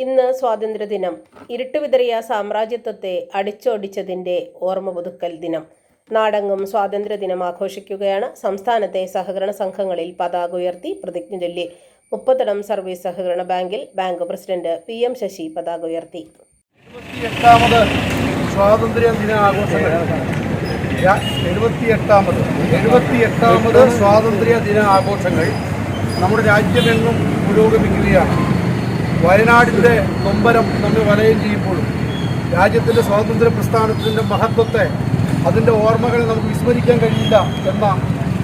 ഇന്ന് സ്വാതന്ത്ര്യദിനം. ഇരുട്ടുവിതറിയ സാമ്രാജ്യത്വത്തെ അടിച്ചോടിച്ചതിന്റെ ഓർമ്മ പുതുക്കൽ ദിനം. നാടെങ്ങും സ്വാതന്ത്ര്യദിനം ആഘോഷിക്കുകയാണ്. സംസ്ഥാനത്തെ സഹകരണ സംഘങ്ങളിൽ പതാക ഉയർത്തി പ്രതിജ്ഞ ചൊല്ലി. മുപ്പത്തടം സർവീസ് സഹകരണ ബാങ്കിൽ bank president P M Sasi പതാക ഉയർത്തി. എട്ടാമത് സ്വാതന്ത്ര്യ ദിന ആഘോഷങ്ങൾ. എഴുപത്തി എട്ടാമത് എഴുപത്തി എട്ടാമത് സ്വാതന്ത്ര്യ ദിന ആഘോഷങ്ങൾ നമ്മുടെ രാജ്യമെങ്ങും പുരോഗമിക്കുകയാണ്. വയനാടിന്റെ നൊമ്പരം നമ്മെ വലയം ചെയ്യുമ്പോഴും രാജ്യത്തിന്റെ സ്വാതന്ത്ര്യ പ്രസ്ഥാനത്തിന്റെ മഹത്വത്തെ അതിന്റെ ഓർമ്മകൾ നമുക്ക് വിസ്മരിക്കാൻ കഴിയില്ല എന്ന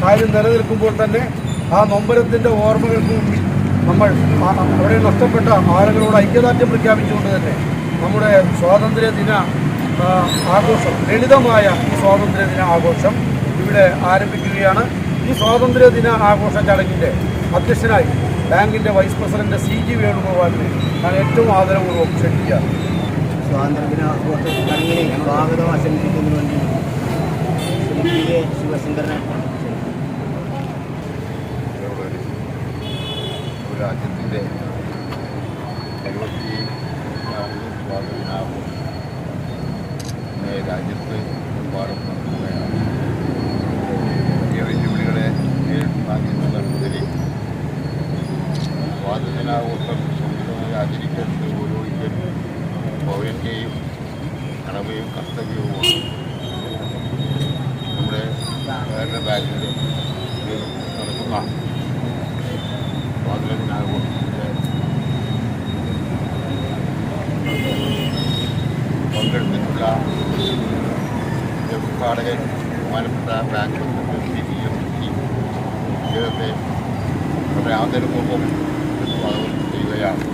കാര്യം നിലനിൽക്കുമ്പോൾ തന്നെ ആ നൊമ്പരത്തിന്റെ ഓർമ്മകൾക്ക് മുമ്പിൽ നമ്മൾ അവിടെ നഷ്ടപ്പെട്ട ആളുകളോട് ഐക്യദാർഢ്യം പ്രഖ്യാപിച്ചുകൊണ്ട് തന്നെ നമ്മുടെ സ്വാതന്ത്ര്യ ദിന ആഘോഷം ലളിതമായ ഈ സ്വാതന്ത്ര്യ ദിന ആഘോഷം ഇവിടെ ആരംഭിക്കുകയാണ്. ഈ സ്വാതന്ത്ര്യ ദിന ആഘോഷ ചടങ്ങിന്റെ അധ്യക്ഷനായി ബാങ്കിന്റെ വൈസ് പ്രസിഡന്റ് സി ജി വേണുഗോപാലിനെ ഞാൻ ഏറ്റവും ആദരപൂർവം ക്ഷണിക്കുകയാണ് സ്വാതന്ത്ര്യദിന ആഘോഷ ചടങ്ങിനെ സ്വാഗതം ആശംസിക്കുന്നതിന് വേണ്ടി ശ്രീ ശിവശങ്കരനെ രാജ്യത്തിന്റെ എഴുപത്തി രാജ്യത്ത് ഒരുപാട് നടക്കുകയാണ് ആചരിക്കേണ്ടത് ഓരോ ഇന്ത്യൻ പൗരന്റെയും കടമയും കർത്തവ്യവുമാണ് നമ്മുടെ വേറെ ബാങ്കിന്റെ നടക്കുന്ന സ്വാതന്ത്ര്യദിനാഘോഷത്തിന്റെ പങ്കെടുത്തിട്ടുള്ള ഉദ്ഘാടകൻ ബഹുമാനപ്പെട്ട bank president P M C അദ്ദേഹത്തെ വളരെ ആദരപൂർവം സ്വാഗതം ചെയ്യുകയാണ്.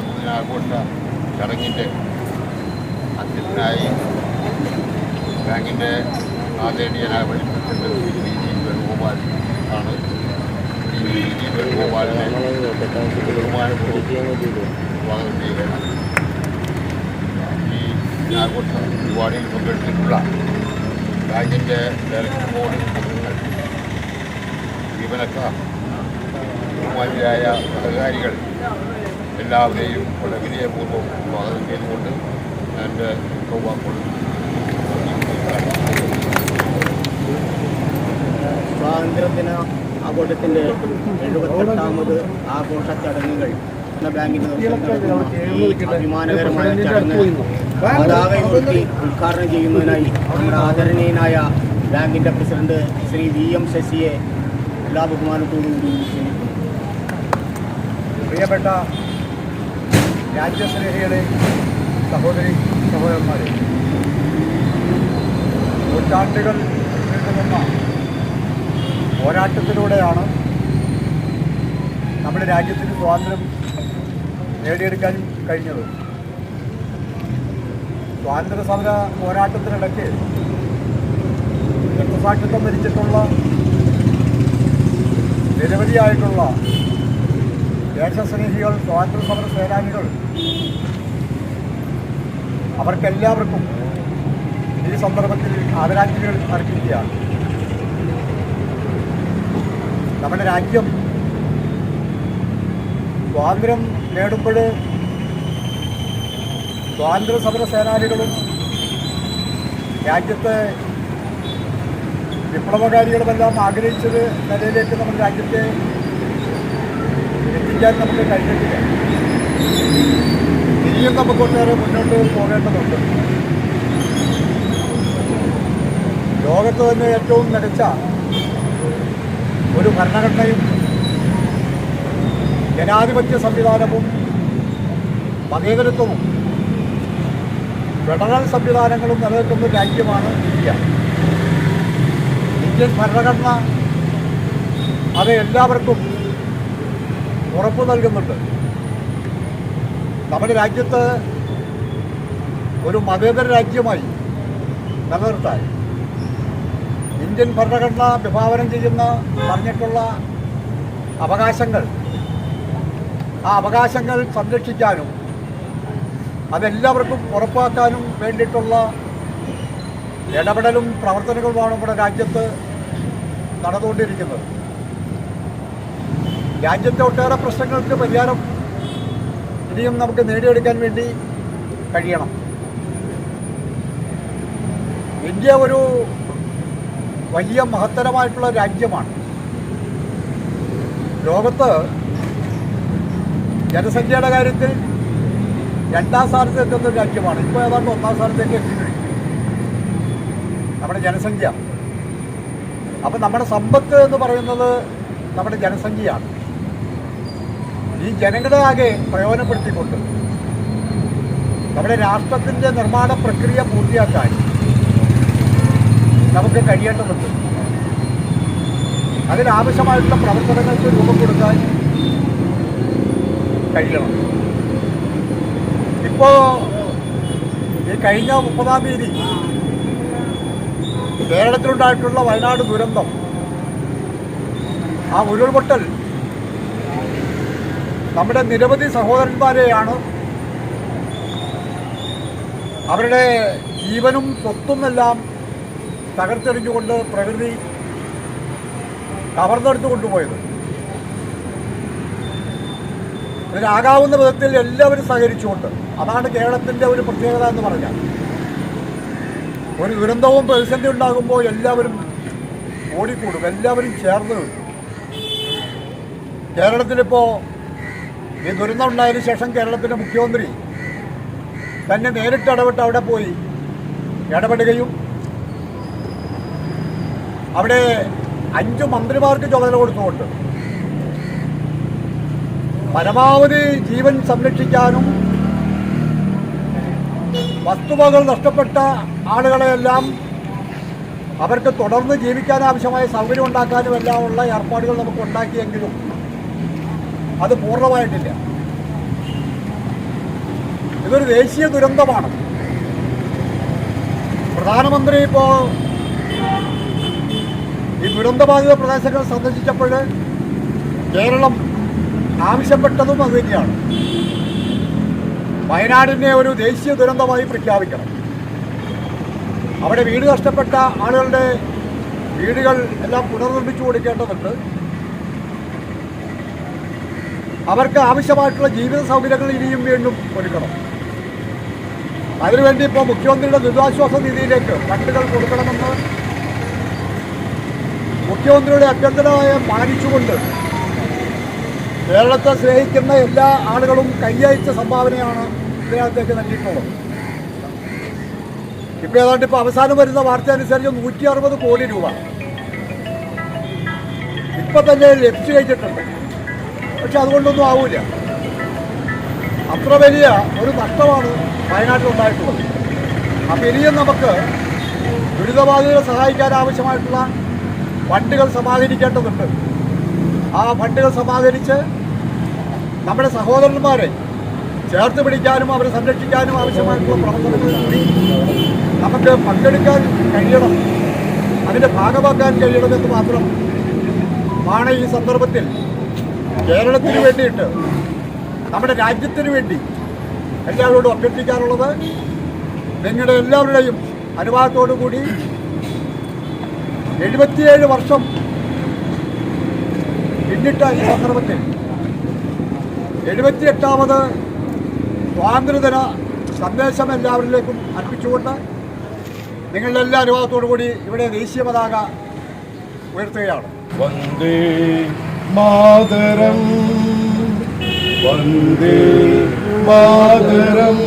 സ്വാതന്ത്ര്യദിനാഘോഷ ചടങ്ങിന്റെ അധ്യക്ഷനായി ബാങ്കിന്റെ ആദരണീയനായ ശ്രീ വി ജി വേണുഗോപാൽ ആണ്. വി ജി വേണുഗോപാലിനെ സ്വാഗതം ചെയ്യുകയാണ് ഈ ദിനാഘോഷ പരിപാടിയിൽ പങ്കെടുത്തിട്ടുള്ള ബാങ്കിന്റെ ഡയറക്ടർ ബോർഡ് അംഗങ്ങൾ ജീവനക്കാർ ബഹുമാനിയായ സഹകാരികൾ എല്ലാവരെയും വളരെ വിനയപൂർവം സ്വാഗതം ചെയ്തുകൊണ്ട് എന്റെ വാക്കുകൾ സ്വാതന്ത്ര്യദിന ആഘോഷത്തിന്റെ എഴുപത്തെട്ടാമത് ആഘോഷ ചടങ്ങുകൾ അഭിമാനകരമായ ചടങ്ങ് ഉദ്ഘാടനം ചെയ്യുന്നതിനായി നമ്മുടെ ആദരണീയനായ ബാങ്കിന്റെ പ്രസിഡന്റ് ശ്രീ വി എം ശശിയെ എല്ലാ ബഹുമാനത്തോടും കൂടി ക്ഷണിക്കുന്നു പ്രിയപ്പെട്ട രാജ്യസ്നേഹികളെ സഹോദരി സഹോദരന്മാരെ നൂറ്റാണ്ടുകൾ നീണ്ടുനിന്ന പോരാട്ടത്തിലൂടെയാണ് നമ്മുടെ രാജ്യത്തിന് സ്വാതന്ത്ര്യം നേടിയെടുക്കാൻ കഴിഞ്ഞത്. സ്വാതന്ത്ര്യ സമര പോരാട്ടത്തിനിടയ്ക്ക് രക്തസാക്ഷിത്വം ധരിച്ചിട്ടുള്ള നിരവധിയായിട്ടുള്ള ദേശസ്നേഹികൾ സ്വാതന്ത്ര്യ സമര സേനാനികൾ. അവർക്കെല്ലാവർക്കും ഈ സന്ദർഭത്തിൽ ആദരാഞ്ജലികൾ അർപ്പിക്കുകയാണ്. നമ്മുടെ രാജ്യം സ്വാതന്ത്ര്യം നേടുമ്പോൾ സ്വാതന്ത്ര്യ സമര സേനാനികളും രാജ്യത്തെ വിപ്ലവകാരികളുമെല്ലാം ആഗ്രഹിച്ചത് നിലയിലേക്ക് നമ്മുടെ രാജ്യത്തെ എത്തിക്കാൻ നമുക്ക് കഴിഞ്ഞിട്ടില്ല. ഇനിയും നമുക്ക് ഒട്ടേറെ മുന്നോട്ട് പോകേണ്ടതുണ്ട്. ലോകത്ത് തന്നെ ഏറ്റവും മികച്ച ഒരു ഭരണഘടനയും ജനാധിപത്യ സംവിധാനവും മതേതരത്വവും ഫെഡറൽ സംവിധാനങ്ങളും നിലനിൽക്കുന്ന രാജ്യമാണ് ഇന്ത്യ. ഇന്ത്യൻ ഭരണഘടന അത് എല്ലാവർക്കും ഉറപ്പ് നൽകുന്നുണ്ട്. നമ്മുടെ രാജ്യത്ത് ഒരു മതേതര രാജ്യമായി നിലനിർത്താൻ ഇന്ത്യൻ ഭരണഘടന വിഭാവനം ചെയ്യുന്ന പറഞ്ഞിട്ടുള്ള അവകാശങ്ങൾ ആ അവകാശങ്ങൾ സംരക്ഷിക്കാനും അതെല്ലാവർക്കും ഉറപ്പാക്കാനും വേണ്ടിയിട്ടുള്ള ഇടപെടലും പ്രവർത്തനങ്ങളുമാണ് നമ്മുടെ രാജ്യത്ത് നടന്നുകൊണ്ടിരിക്കുന്നത്. രാജ്യത്തെ ഒട്ടേറെ പ്രശ്നങ്ങൾക്ക് പരിഹാരം ഇനിയും നമുക്ക് നേടിയെടുക്കാൻ വേണ്ടി കഴിയണം. ഇന്ത്യ ഒരു വലിയ മഹത്തരമായിട്ടുള്ള രാജ്യമാണ്. ലോകത്ത് ജനസംഖ്യയുടെ കാര്യത്തിൽ രണ്ടാം സ്ഥാനത്ത് എത്തുന്ന രാജ്യമാണ്. ഇപ്പോൾ ഏതാണ്ട് ഒന്നാം സ്ഥാനത്തേക്ക് എത്തിക്കഴിഞ്ഞു നമ്മുടെ ജനസംഖ്യ. അപ്പം നമ്മുടെ സമ്പത്ത് എന്ന് പറയുന്നത് നമ്മുടെ ജനസംഖ്യയാണ്. ഈ ജനങ്ങളെ ആകെ പ്രയോജനപ്പെടുത്തിക്കൊണ്ട് നമ്മുടെ രാഷ്ട്രത്തിന്റെ നിർമ്മാണ പ്രക്രിയ പൂർത്തിയാക്കാൻ നമുക്ക് കഴിയേണ്ടതുണ്ട്. അതിനാവശ്യമായിട്ടുള്ള പ്രവർത്തനങ്ങൾക്ക് രൂപം കൊടുക്കാൻ കഴിയണം. ഇപ്പോ ഈ കഴിഞ്ഞ മുപ്പതാം തീയതി കേരളത്തിലുണ്ടായിട്ടുള്ള വയനാട് ദുരന്തം ആ ഉരുൾപൊട്ടൽ നമ്മുടെ നിരവധി സഹോദരന്മാരെയാണ് അവരുടെ ജീവനും സ്വത്തുമെല്ലാം തകർത്തെറിഞ്ഞുകൊണ്ട് പ്രകൃതി കവർന്നെടുത്തു കൊണ്ടുപോയത്. ഇതിനാകാവുന്ന വിധത്തിൽ എല്ലാവരും സഹകരിച്ചുകൊണ്ട് അതാണ് കേരളത്തിന്റെ ഒരു പ്രത്യേകത എന്ന് പറഞ്ഞാൽ. ഒരു ദുരന്തവും പ്രതിസന്ധി ഉണ്ടാകുമ്പോൾ എല്ലാവരും ഓടിക്കൂടും എല്ലാവരും ചേർന്ന് കേരളത്തിലിപ്പോൾ ഈ ദുരന്തം ഉണ്ടായതിനു ശേഷം കേരളത്തിന്റെ മുഖ്യമന്ത്രി തന്നെ നേരിട്ട് ഇടപെട്ട് അവിടെ പോയി ഇടപെടുകയും അവിടെ അഞ്ച് മന്ത്രിമാർക്ക് ചുമതല കൊടുത്തുകൊണ്ട് പരമാവധി ജീവൻ സംരക്ഷിക്കാനും വസ്തുവകൾ നഷ്ടപ്പെട്ട ആളുകളെയെല്ലാം അവർക്ക് തുടർന്ന് ജീവിക്കാൻ ആവശ്യമായ സൗകര്യം ഉണ്ടാക്കാനും എല്ലാം ഉള്ള ഏർപ്പാടുകൾ നമുക്ക് ഉണ്ടാക്കിയെങ്കിലും അത് പൂർണമായിട്ടില്ല. ഇതൊരു ദേശീയ ദുരന്തമാണ്. പ്രധാനമന്ത്രി ഇപ്പോൾ ഈ ദുരന്തബാധിത പ്രദേശങ്ങൾ സന്ദർശിച്ചപ്പോൾ കേരളം ആവശ്യപ്പെട്ടതും അത് തന്നെയാണ്. വയനാടിനെ ഒരു ദേശീയ ദുരന്തമായി പ്രഖ്യാപിക്കണം. അവിടെ വീട് നഷ്ടപ്പെട്ട ആളുകളുടെ വീടുകൾ എല്ലാം പുനർനിർമ്മിച്ചു കൊടുക്കേണ്ടതുണ്ട്. അവർക്ക് ആവശ്യമായിട്ടുള്ള ജീവിത സൗകര്യങ്ങൾ ഇനിയും വീണ്ടും ഒരുക്കണം. അതിനുവേണ്ടി ഇപ്പോൾ മുഖ്യമന്ത്രിയുടെ ദുരിതാശ്വാസ നിധിയിലേക്ക് ഫണ്ടുകൾ കൊടുക്കണമെന്ന് മുഖ്യമന്ത്രിയുടെ അഭ്യർത്ഥനയെ മാനിച്ചുകൊണ്ട് കേരളത്തെ സ്നേഹിക്കുന്ന എല്ലാ ആളുകളും കൈയയച്ച സംഭാവനയാണ് ഇതിനകത്തേക്ക് നൽകിയിട്ടുള്ളത്. ഇപ്പോൾ ഏതാണ്ട് ഇപ്പോൾ അവസാനം വരുന്ന വാർത്ത അനുസരിച്ച് നൂറ്റി അറുപത് കോടി രൂപ ഇപ്പം തന്നെ ലഭിച്ചു കഴിഞ്ഞിട്ടുണ്ട്. പക്ഷെ അതുകൊണ്ടൊന്നും ആവില്ല അത്ര വലിയ ഒരു നഷ്ടമാണ് വയനാട്ടിലുണ്ടായിട്ടുള്ളത്. അപ്പം ഇനിയും നമുക്ക് ദുരിതബാധിതരെ സഹായിക്കാൻ ആവശ്യമായിട്ടുള്ള ഫണ്ടുകൾ സമാഹരിക്കേണ്ടതുണ്ട്. ആ ഫണ്ടുകൾ സമാഹരിച്ച് നമ്മുടെ സഹോദരന്മാരെ ചേർത്ത് പിടിക്കാനും അവരെ സംരക്ഷിക്കാനും ആവശ്യമായിട്ടുള്ള പ്രവർത്തനങ്ങൾ നമുക്ക് പങ്കെടുക്കാൻ കഴിയണം. അതിന്റെ ഭാഗമാക്കാൻ കഴിയണമെന്ന് മാത്രം ആണ് ഈ സന്ദർഭത്തിൽ കേരളത്തിന് വേണ്ടിയിട്ട് നമ്മുടെ രാജ്യത്തിന് വേണ്ടി എല്ലാവരോടും അഭ്യർത്ഥിക്കാനുള്ളത് നിങ്ങളുടെ എല്ലാവരുടെയും അനുവാദത്തോടു കൂടി എഴുപത്തിയേഴ് വർഷം പിന്നിട്ട ഈ സന്ദർഭത്തിൽ എഴുപത്തിയെട്ടാമത് സ്വാതന്ത്ര്യദിന സന്ദേശം എല്ലാവരിലേക്കും അർപ്പിച്ചുകൊണ്ട് നിങ്ങളുടെ എല്ലാ അനുവാദത്തോടു കൂടി ഇവിടെ ദേശീയ പതാക ഉയർത്തുകയാണ്. വന്ദേ മാതരം വന്ദേ മാതരം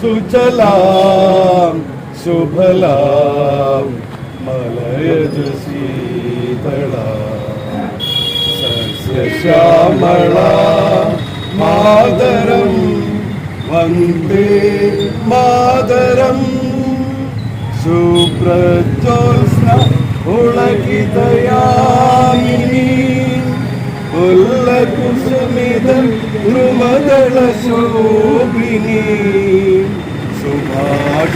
സുജലാം ശുഭലാം മലയജ ശീതള സസ്യശ്യാമള മാതരം വന്ദേ മാതരം സുപ്രജോത്സ്ന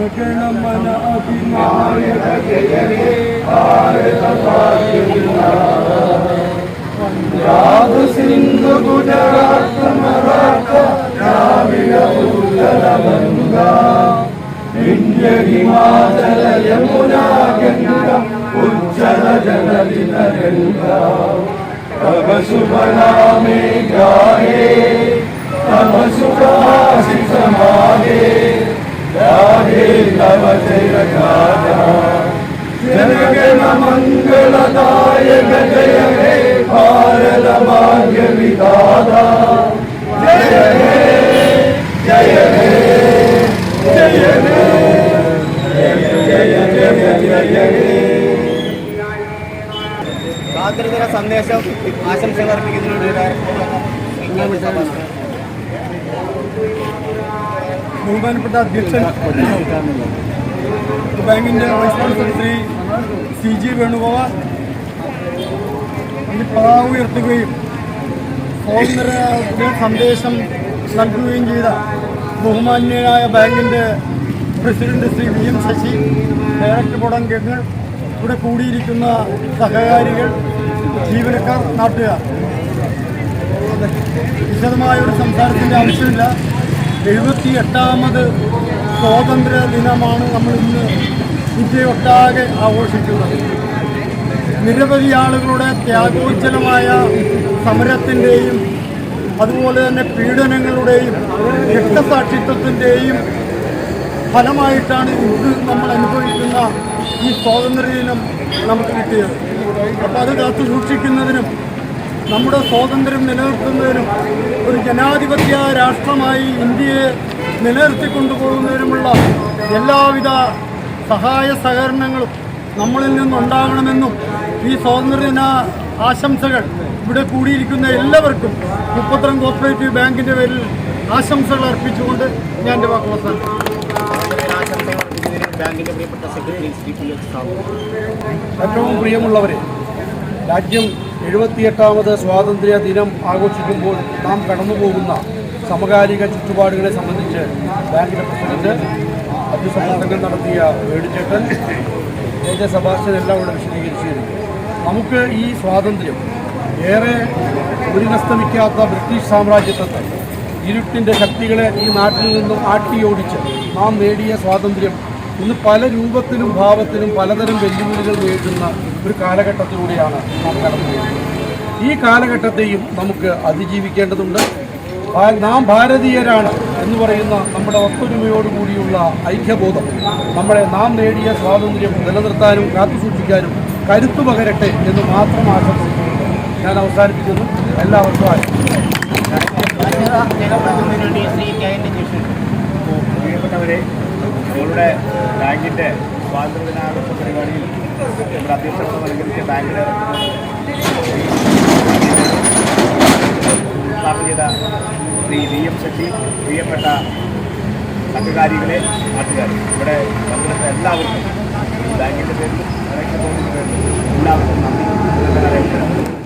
हे भारत पंजाब सिंध गुजरात मराठा द्राविड उत्कल गंगा विंध्य हिमाचल यमुना गंगा उज्जल जननि गंगा तब शुभ नामे गाये तब शुभ आशीष मागे गाहे तब जय गाजा जनगण मंगलदायक जय हे भारत ബഹുമാനപ്പെട്ട അധ്യക്ഷൻ ബാങ്കിന്റെ vice president Shri C G Venugopal ഈ പതാക ഉയർത്തുകയും സ്വാതന്ത്ര്യ സന്ദേശം നൽകുകയും ചെയ്ത ബഹുമാന്യനായ ബാങ്കിന്റെ president Shri V M Sasi director board അംഗങ്ങൾ ഇവിടെ കൂടിയിരിക്കുന്ന സഹകാരികൾ ജീവനക്കാർ നാട്ടുകാർ. വിശദമായ ഒരു സംസാരത്തിന്റെ ആവശ്യമില്ല. എഴുപത്തി എട്ടാമത് സ്വാതന്ത്ര്യ ദിനമാണ് നമ്മൾ ഇന്ന് ഇന്ത്യയൊട്ടാകെ ആഘോഷിക്കുന്നത്. നിരവധി ആളുകളുടെ ത്യാഗോജ്ജലമായ സമരത്തിന്റെയും അതുപോലെ തന്നെ പീഡനങ്ങളുടെയും രക്തസാക്ഷിത്വത്തിന്റെയും ഫലമായിട്ടാണ് ഇന്ന് നമ്മൾ അനുഭവിക്കുന്ന ഈ സ്വാതന്ത്ര്യ ദിനം നമുക്ക് കിട്ടിയത്. അപ്പോൾ അത് കാത്തു സൂക്ഷിക്കുന്നതിനും നമ്മുടെ സ്വാതന്ത്ര്യം നിലനിർത്തുന്നതിനും ഒരു ജനാധിപത്യ രാഷ്ട്രമായി ഇന്ത്യയെ നിലനിർത്തിക്കൊണ്ടുപോകുന്നതിനുമുള്ള എല്ലാവിധ സഹായ സഹകരണങ്ങളും നമ്മളിൽ നിന്നുണ്ടാകണമെന്നും ഈ സ്വാതന്ത്ര്യദിന ആശംസകൾ ഇവിടെ കൂടിയിരിക്കുന്ന എല്ലാവർക്കും മുപ്പത്തരം കോപ്പറേറ്റീവ് ബാങ്കിന്റെ പേരിൽ ആശംസകൾ അർപ്പിച്ചുകൊണ്ട് ഞാൻ എന്റെ വാക്ക് പ്രിയപ്പെട്ട സെക്രട്ടറി സാബു. ഏറ്റവും പ്രിയമുള്ളവരെ രാജ്യം എഴുപത്തിയെട്ടാമത് സ്വാതന്ത്ര്യ ദിനം ആഘോഷിക്കുമ്പോൾ നാം കടന്നുപോകുന്ന സമകാലിക ചുറ്റുപാടുകളെ സംബന്ധിച്ച് ബാങ്കിന്റെ പ്രസിഡന്റ് അഭിസംബോധനകൾ നടത്തിയ വേടിച്ചേട്ടൻ എ ജെ സബാസ്റ്റൻ എല്ലാം ഇവിടെ വിശദീകരിച്ചിരുന്നു. നമുക്ക് ഈ സ്വാതന്ത്ര്യം ഏറെ ഒരിനസ്തമിക്കാത്ത ബ്രിട്ടീഷ് സാമ്രാജ്യത്വത്തെ ഇരുട്ടിന്റെ ശക്തികളെ ഈ നാട്ടിൽ നിന്നും ആട്ടിയോടിച്ച് നാം നേടിയ സ്വാതന്ത്ര്യം ഇന്ന് പല രൂപത്തിലും ഭാവത്തിലും പലതരം വെല്ലുവിളികൾ നേരിടുന്ന ഒരു കാലഘട്ടത്തിലൂടെയാണ് നാം കടന്നുപോകുന്നത് ഈ കാലഘട്ടത്തെയും നമുക്ക് അതിജീവിക്കേണ്ടതുണ്ട്. നാം ഭാരതീയരാണ് എന്ന് പറയുന്ന നമ്മുടെ ഒത്തൊരുമയോടുകൂടിയുള്ള ഐക്യബോധം നമ്മളെ നാം നേടിയ സ്വാതന്ത്ര്യം നിലനിർത്താനും കാത്തുസൂക്ഷിക്കാനും കരുത്തു പകരട്ടെ എന്ന് മാത്രം ആശംസിക്കുന്നു. ഞാൻ അവസാനിപ്പിക്കുന്നു. എല്ലാവർക്കും ആശംസിക്കുന്നു. ബാങ്കിന്റെ സ്വാതന്ത്ര്യദിനാഘോഷ പരിപാടിയിൽ നമ്മുടെ അധ്യക്ഷത നൽകിയ ബാങ്കിന്റെ ഉദ്ഘാടനം ചെയ്ത ശ്രീ വി എം ശശി പ്രിയപ്പെട്ട സംഘകാരികളെ നാട്ടുകാർ ഇവിടെ പങ്കെടുത്ത എല്ലാവർക്കും ബാങ്കിന്റെ പേരിലും എല്ലാവർക്കും നന്ദി. അറിയിക്കുന്നു